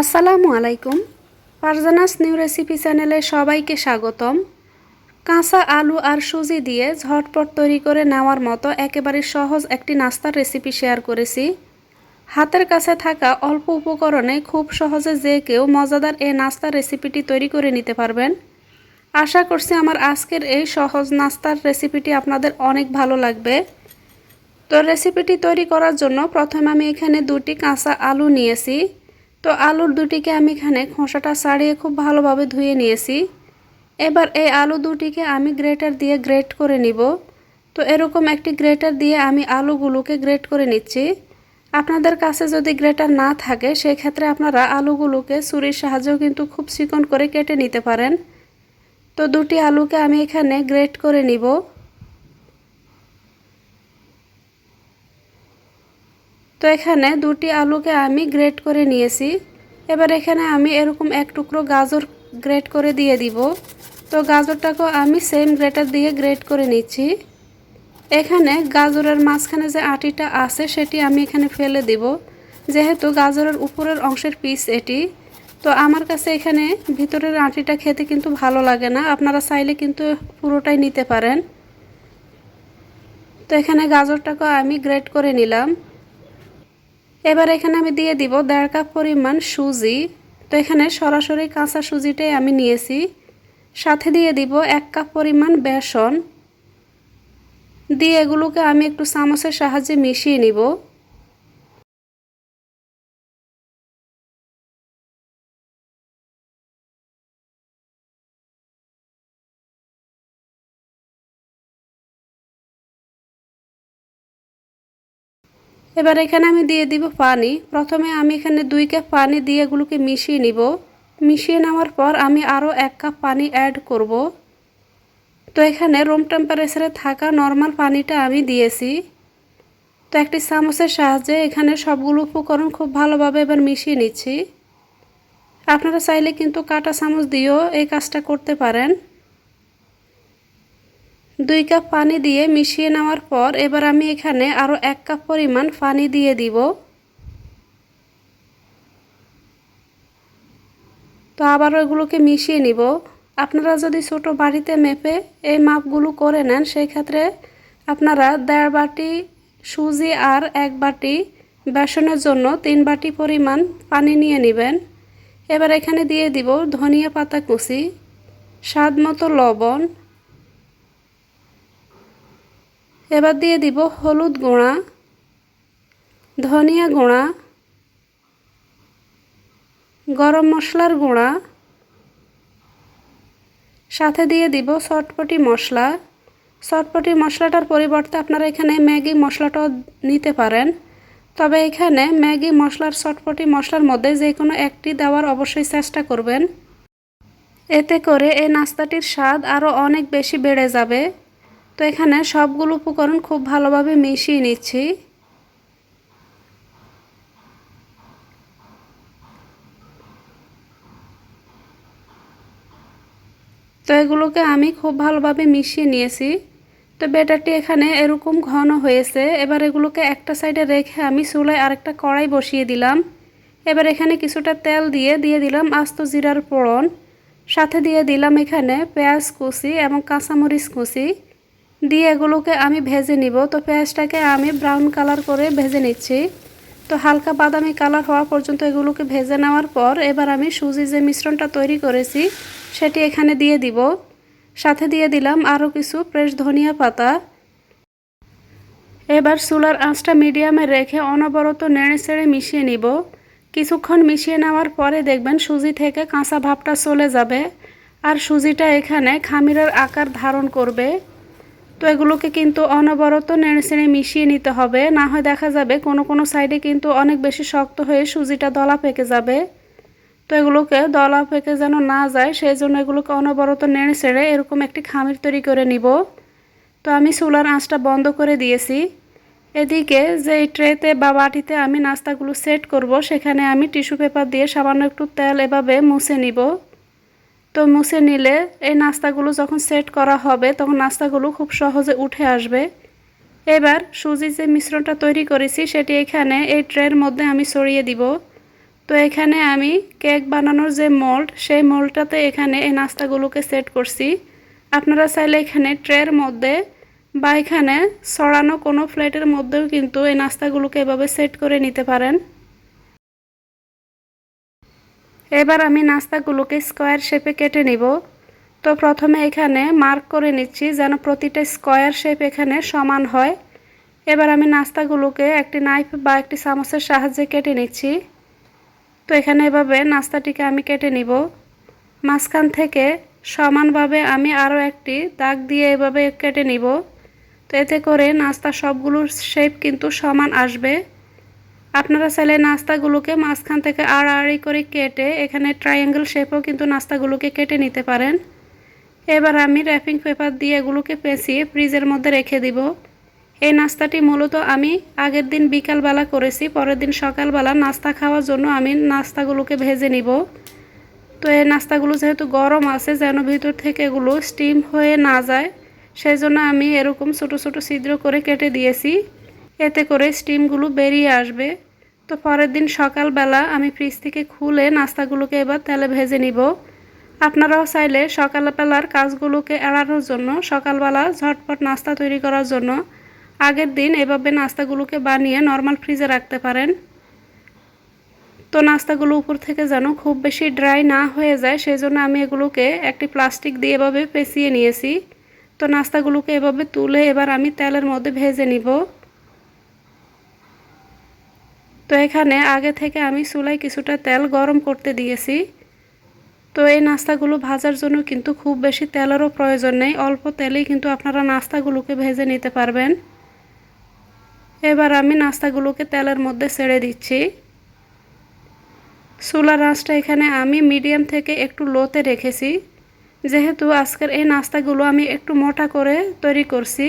আসসালামু আলাইকুম। Farzana's new recipe চ্যানেলে সবাইকে স্বাগতম। কাঁচা আলু আর সুজি দিয়ে ঝটপট তৈরি করে নেওয়ার মতো একেবারে সহজ একটি নাস্তার রেসিপি শেয়ার করেছি। হাতের কাছে থাকা অল্প উপকরণে খুব সহজে যে কেউ মজাদার এই নাস্তার রেসিপিটি তৈরি করে নিতে পারবেন। আশা করছি আমার আজকের এই সহজ নাস্তার রেসিপিটি আপনাদের অনেক ভালো লাগবে। তো রেসিপিটি তৈরি করার জন্য প্রথমে আমি এখানে দুটি কাঁচা আলু নিয়েছি। তো আলুর দুটিকে আমি এখানে খোসাটা ছাড়িয়ে খুব ভালোভাবে ধুয়ে নিয়েছি। এবার এই আলু দুটিকে আমি গ্রেটার দিয়ে গ্রেট করে নিব। তো এরকম একটি গ্রেটার দিয়ে আমি আলুগুলোকে গ্রেট করে নিচ্ছি। আপনাদের কাছে যদি গ্রেটার না থাকে সেই ক্ষেত্রে আপনারা আলুগুলোকে ছুরির সাহায্যেও কিন্তু খুব চিকন করে কেটে নিতে পারেন। তো দুটি আলুকে আমি এখানে গ্রেট করে নিব। তো এখানে দুটি আলুকে আমি গ্রেট করে নিয়েছি। এবার এখানে আমি এরকম এক টুকরো গাজর গ্রেট করে দিয়ে দিব। তো গাজরটাকেও আমি সেম গ্রেটার দিয়ে গ্রেট করে নিচ্ছি। এখানে গাজরের মাঝখানে যে আটিটা আছে, সেটি আমি এখানে ফেলে দিব। যেহেতু গাজরের উপরের অংশের পিস এটি, তো আমার কাছে এখানে ভিতরের আটিটা খেতে কিন্তু ভালো লাগে না। আপনারা চাইলে কিন্তু পুরোটাই নিতে পারেন। তো এখানে গাজরটাকেও আমি গ্রেট করে নিলাম। এবার এখানে আমি দিয়ে দিব দেড় কাপ পরিমাণ সুজি। তো এখানে সরাসরি কাঁচা সুজিটাই আমি নিয়েছি। সাথে দিয়ে দিব এক কাপ পরিমাণ বেসন। দিয়ে এগুলোকে আমি একটু চামচের সাহায্যে মিশিয়ে নিব। এবার এখানে আমি দিয়ে দিব পানি। প্রথমে আমি এখানে দুই কাপ পানি দিয়ে এগুলোকে মিশিয়ে নিব। মিশিয়ে নেওয়ার পর আমি আরও এক কাপ পানি অ্যাড করব। তো এখানে রুম টেম্পারেচারে থাকা নর্মাল পানিটা আমি দিয়েছি। তো একটি চামচের সাহায্যে এখানে সবগুলো উপকরণ খুব ভালোভাবে এবার মিশিয়ে নিচ্ছি। আপনারা চাইলে কিন্তু কাটা চামচ দিয়েও এই কাজটা করতে পারেন। দুই কাপ পানি দিয়ে মিশিয়ে নেওয়ার পর এবার আমি এখানে আরও এক কাপ পরিমাণ পানি দিয়ে দিব। তো আবার ওইগুলোকে মিশিয়ে নিব। আপনারা যদি ছোট বাড়িতে মেপে এই মাপগুলো করে নেন সেই ক্ষেত্রে আপনারা দেড় বাটি সুজি আর এক বাটি বেসনের জন্য তিন বাটি পরিমাণ পানি নিয়ে নেবেন। এবার এখানে দিয়ে দিব ধনিয়া পাতা কুচি, স্বাদ মতো লবণ এবার দিয়ে দিব হলুদ গুঁড়া, ধনিয়া গুঁড়া, গরম মশলার গুঁড়া, সাথে দিয়ে দিব চটপটি মশলা। চটপটি মশলাটার পরিবর্তে আপনারা এখানে ম্যাগি মশলাটাও নিতে পারেন। তবে এখানে ম্যাগি মশলার, চটপটি মশলার মধ্যে যে কোনো একটি দেওয়ার অবশ্যই চেষ্টা করবেন। এতে করে এই নাস্তাটির স্বাদ আরও অনেক বেশি বেড়ে যাবে। তো এখানে সবগুলো উপকরণ খুব ভালোভাবে মিশিয়ে নিচ্ছি। তো এগুলোকে আমি খুব ভালোভাবে মিশিয়ে নিয়েছি। তো বেটারটি এখানে এরকম ঘন হয়েছে। এবার এগুলোকে একটা সাইডে রেখে আমি চুলায় আরেকটা কড়াই বসিয়ে দিলাম। এবার এখানে কিছুটা তেল দিয়ে দিয়ে দিলাম আস্ত জিরার পোড়ন সাথে দিয়ে দিলাম এখানে পেঁয়াজ কুচি এবং কাঁচামরিচ কুচি। দিয়ে এগুলোকে আমি ভেজে নিব। তো পেঁয়াজটাকে আমি ব্রাউন কালার করে ভেজে নিচ্ছি। তো হালকা বাদামি কালার হওয়া পর্যন্ত এগুলোকে ভেজে নেওয়ার পর এবার আমি সুজি যে মিশ্রণটা তৈরি করেছি, সেটি এখানে দিয়ে দিব। সাথে দিয়ে দিলাম আরও কিছু ফ্রেশ ধনিয়া পাতা। এবার চুলার আঁচটা মিডিয়ামে রেখে অনবরত নেড়ে চেড়ে মিশিয়ে নিব। কিছুক্ষণ মিশিয়ে নেওয়ার পরে দেখবেন সুজি থেকে কাঁচা ভাবটা চলে যাবে। আর সুজিটা এখানে খামিরের আকার ধারণ করবে। তো এগুলোকে কিন্তু অনবরত নেড়ে চেড়ে মিশিয়ে নিতে হবে। না হয় দেখা যাবে কোনো কোনো সাইডে কিন্তু অনেক বেশি শক্ত হয়ে সুজিটা দলা পেকে যাবে। তো এগুলোকে দলা পেকে যেন না যায় সেই জন্য এগুলোকে অনবরত নেড়ে চেড়ে এরকম একটি খামির তৈরি করে নিব। তো আমি চুলার আঁচটা বন্ধ করে দিয়েছি। এদিকে যে ট্রেতে বা বাটিতে আমি নাস্তাগুলো সেট করব, সেখানে আমি টিস্যু পেপার দিয়ে সামান্য একটু তেল এভাবে মুছে নিব। তো মুছে নিলে এই নাস্তাগুলো যখন সেট করা হবে, তখন নাস্তাগুলো খুব সহজে উঠে আসবে। এবার সুজি যে মিশ্রণটা তৈরি করেছি, সেটি এখানে এই ট্রের মধ্যে আমি ছড়িয়ে দিব। তো এখানে আমি কেক বানানোর যে মোল্ড, সেই মোল্ডটাতে এখানে এই নাস্তাগুলোকে সেট করছি। আপনারা চাইলে এখানে ট্রের মধ্যে বা এখানে সরানো কোনো প্লেটের মধ্যেও কিন্তু এই নাস্তাগুলোকে এভাবে সেট করে নিতে পারেন। এবার আমি নাস্তাগুলোকে স্কোয়ার শেপে কেটে নিব। তো প্রথমে এখানে মার্ক করে নিচ্ছি যেন প্রতিটা স্কোয়ার শেপ এখানে সমান হয়। এবার আমি নাস্তাগুলোকে একটি নাইফ বা একটি চামচের সাহায্যে কেটে নিচ্ছি। তো এখানে এভাবে নাস্তাটিকে আমি কেটে নিব। মাঝখান থেকে সমানভাবে আমি আরও একটি দাগ দিয়ে এভাবে কেটে নিব। তো এতে করে নাস্তা সবগুলোর শেপ কিন্তু সমান আসবে। আপনারা চাইলে নাস্তাগুলোকে মাঝখান থেকে আড়াআড়ি করে কেটে এখানে ট্রায়াঙ্গেল শেপও কিন্তু নাস্তাগুলোকে কেটে নিতে পারেন। এবার আমি র্যাপিং পেপার দিয়ে এগুলোকে পেঁচিয়ে ফ্রিজের মধ্যে রেখে দিব। এই নাস্তাটি মূলত আমি আগের দিন বিকালবেলা করেছি, পরের দিন সকালবেলা নাস্তা খাওয়ার জন্য আমি নাস্তাগুলোকে ভেজে নিব। তো এই নাস্তাগুলো যেহেতু গরম আছে, যেন ভিতর থেকে এগুলো স্টিম হয়ে না যায় সেই জন্য আমি এরকম ছোটো ছোটো ছিদ্র করে কেটে দিয়েছি। এতে করে স্টিমগুলো বেরিয়ে আসবে। তো পরের দিন সকালবেলা আমি ফ্রিজ থেকে খুলে নাস্তাগুলোকে এবার তেলে ভেজে নিব। আপনারাও চাইলে সকালবেলার কাজগুলোকে এড়ানোর জন্য সকালবেলা ঝটপট নাস্তা তৈরি করার জন্য আগের দিন এভাবে নাস্তাগুলোকে বানিয়ে নর্মাল ফ্রিজে রাখতে পারেন। তো নাস্তাগুলো উপর থেকে যেন খুব বেশি ড্রাই না হয়ে যায় সেই জন্য আমি এগুলোকে একটি প্লাস্টিক দিয়ে এভাবে পেঁচিয়ে নিয়েছি। তো নাস্তাগুলোকে এভাবে তুলে এবার আমি তেলের মধ্যে ভেজে নিব। তো এখানে আগে থেকে আমি চুলায় কিছুটা তেল গরম করতে দিয়েছি। তো এই নাস্তাগুলো ভাজার জন্য কিন্তু খুব বেশি তেলেরও প্রয়োজন নেই। অল্প তেলেই কিন্তু আপনারা নাস্তাগুলোকে ভেজে নিতে পারবেন। এবার আমি নাস্তাগুলোকে তেলের মধ্যে ছেড়ে দিচ্ছি। চুলার আঁচটা এখানে আমি মিডিয়াম থেকে একটু লোতে রেখেছি। যেহেতু আজকের এই নাস্তাগুলো আমি একটু মোটা করে তৈরি করছি।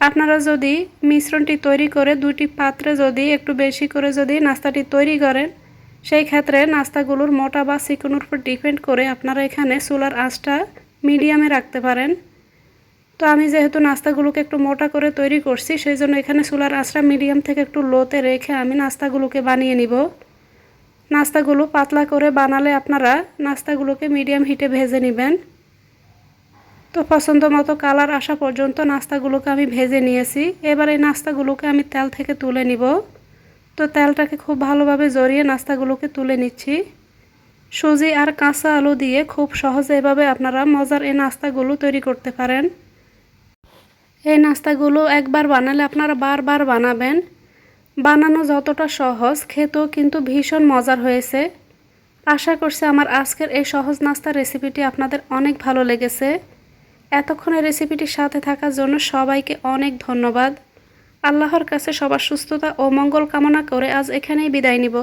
আপনারা যদি মিশ্রণটি তৈরি করে দুটি পাত্রে যদি একটু বেশি করে যদি নাস্তাটি তৈরি করেন, সেই ক্ষেত্রে নাস্তাগুলোর মোটা বা চিকনের উপর ডিপেন্ড করে আপনারা এখানে চুলার আঁচটা মিডিয়ামে রাখতে পারেন। তো আমি যেহেতু নাস্তাগুলোকে একটু মোটা করে তৈরি করছি, সেই জন্য এখানে চুলার আঁচটা মিডিয়াম থেকে একটু লোতে রেখে আমি নাস্তাগুলোকে বানিয়ে নিব। নাস্তাগুলো পাতলা করে বানালে আপনারা নাস্তাগুলোকে মিডিয়াম হিটে ভেজে নেবেন। তো পছন্দ মতো কালার আসা পর্যন্ত নাস্তাগুলোকে আমি ভেজে নিয়েছি। এবার এই নাস্তাগুলোকে আমি তেল থেকে তুলে নিব। তো তেলটাকে খুব ভালোভাবে জড়িয়ে নাস্তাগুলোকে তুলে নিচ্ছি। সুজি আর কাঁচা আলু দিয়ে খুব সহজে এভাবে আপনারা মজার এই নাস্তাগুলো তৈরি করতে পারেন। এই নাস্তাগুলো একবার বানালে আপনারা বারবার বানাবেন। বানানো যতটা সহজ, খেতেও কিন্তু ভীষণ মজার হয়েছে। আশা করছি আমার আজকের এই সহজ নাস্তার রেসিপিটি আপনাদের অনেক ভালো লেগেছে। এতক্ষণ রেসিপিটির সাথে থাকার জন্য সবাইকে অনেক ধন্যবাদ। আল্লাহর কাছে সবার সুস্থতা ও মঙ্গল কামনা করে আজ এখানেই বিদায় নিব।